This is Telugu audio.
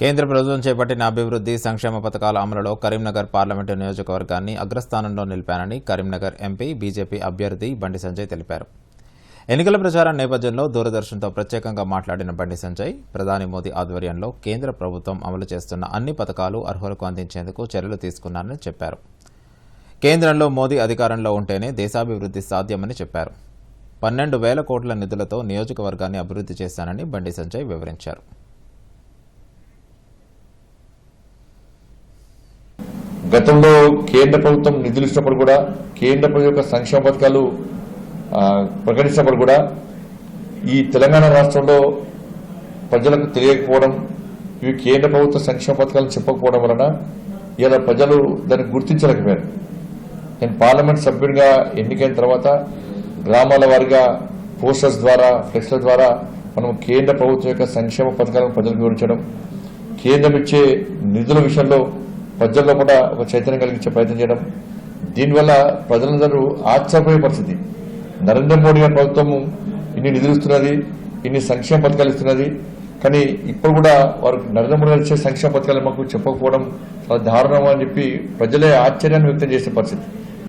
కేంద్ర ప్రభుత్వం చేపట్టిన అభివృద్ధి సంక్షేమ పథకాల అమలులో కరీంనగర్ పార్లమెంటు నియోజకవర్గాన్ని అగ్రస్థానంలో నిలిపానని కరీంనగర్ ఎంపీ బీజేపీ అభ్యర్థి బండి సంజయ్ తెలిపారు. ఎన్నికల ప్రచారం నేపథ్యంలో దూరదర్శన్తో ప్రత్యేకంగా మాట్లాడిన బండి సంజయ్ ప్రధాని మోదీ ఆధ్వర్యంలో కేంద్ర ప్రభుత్వం అమలు చేస్తున్న అన్ని పథకాలు అర్హులకు అందించేందుకు చర్యలు తీసుకున్నారని చెప్పారు. కేంద్రంలో మోదీ అధికారంలో ఉంటేనే దేశాభివృద్ధి సాధ్యమని చెప్పారు. పన్నెండు వేల కోట్ల నిధులతో నియోజకవర్గాన్ని అభివృద్ధి చేశానని బండి సంజయ్ వివరించారు. గతంలో కేంద్ర ప్రభుత్వం నిధులు ఇచ్చినప్పుడు కూడా కేంద్ర ప్రభుత్వం యొక్క సంక్షేమ పథకాలు ప్రకటించినప్పుడు కూడా ఈ తెలంగాణ రాష్ట్రంలో ప్రజలకు తెలియకపోవడం ఇవి కేంద్ర ప్రభుత్వ సంక్షేమ పథకాలు చెప్పకపోవడం వలన ఇలా ప్రజలు దాన్ని గుర్తించలేకపోయారు. నేను పార్లమెంట్ సభ్యునిగా ఎన్నికైన తర్వాత గ్రామాల వారిగా పోస్టర్స్ ద్వారా ఫ్లెక్స్ల ద్వారా మనం కేంద్ర ప్రభుత్వం యొక్క సంక్షేమ పథకాలను ప్రజలకు వివరించడం కేంద్రం ఇచ్చే నిధుల విషయంలో ప్రజల్లో కూడా ఒక చైతన్యం కలిగించే ప్రయత్నం చేయడం. దీనివల్ల ప్రజలందరూ ఆశ్చర్యపోయే పరిస్థితి నరేంద్ర మోడీ గారి ప్రభుత్వం ఇన్ని నిధులు ఇస్తున్నది ఇన్ని సంక్షేమ పథకాలు ఇస్తున్నది. కానీ ఇప్పుడు కూడా వారు నరేంద్ర మోడీ గారు ఇచ్చే సంక్షేమ పథకాలు మాకు చెప్పకపోవడం చాలా దారుణం అని చెప్పి ప్రజలే ఆశ్చర్యాన్ని వ్యక్తం చేసే పరిస్థితి.